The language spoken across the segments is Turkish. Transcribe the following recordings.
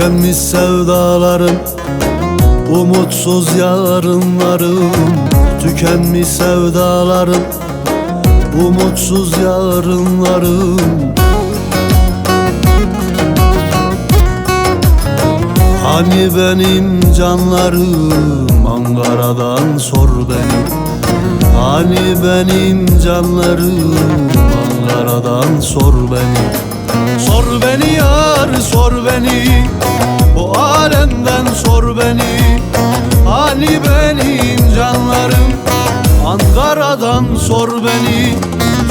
Tükenmiş sevdalarım Umutsuz yarınlarım. Tükenmiş sevdalarım Umutsuz yarınlarım. Hani benim canlarım Ankara'dan sor beni. Hani benim canlarım Ankara'dan sor beni. Sor beni yar sor beni. Bu alemden sor beni. Hani benim canlarım? Ankara'dan sor beni.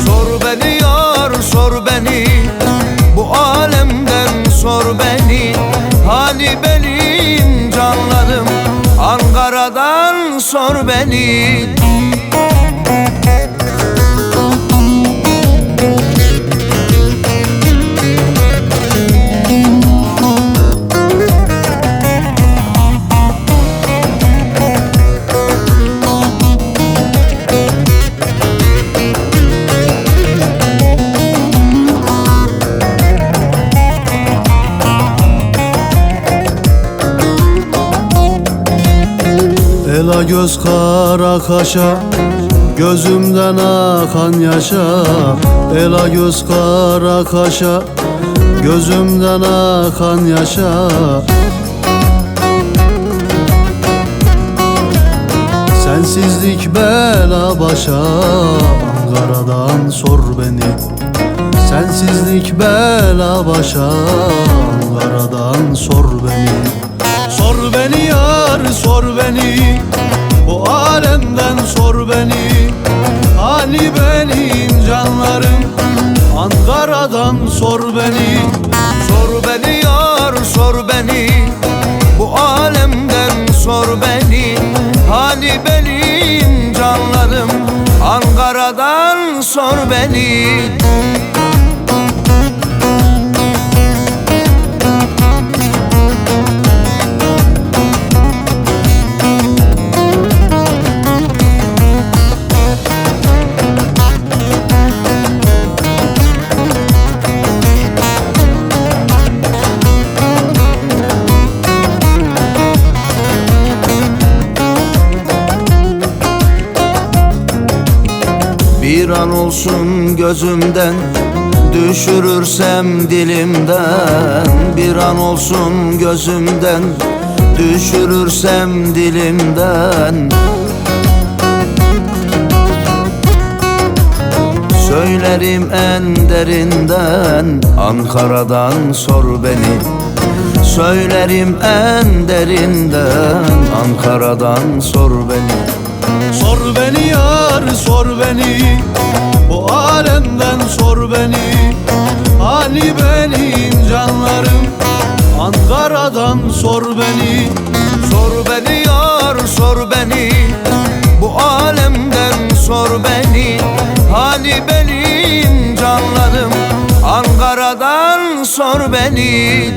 Sor beni yar sor beni. Bu alemden sor beni. Hani benim canlarım? Ankara'dan sor beni Ela göz kara kaşa Gözümden akan yaşa. Ela göz kara kaşa Gözümden akan yaşa. Sensizlik bela başa Ankara'dan sor beni. Sensizlik bela başa Ankara'dan sor beni Sor beni yar sor beni. Bu alemden sor beni. Hani benim canlarım. Ankara'dan sor beni. Sor beni yar sor beni. Bu alemden sor beni. Hani benim canlarım. Ankara'dan sor beni Bir an olsun gözümden. Düşürürsem dilimden Bir an olsun gözümden. Düşürürsem dilimden. Söylerim en derinden Ankara'dan sor beni. Söylerim en derinden Ankara'dan sor beni Sor beni yar sor beni. Bu alemden sor beni. Hani benim canlarım? Ankara'dan sor beni. Sor beni yar sor beni. Bu alemden sor beni. Hani benim canlarım? Ankara'dan sor beni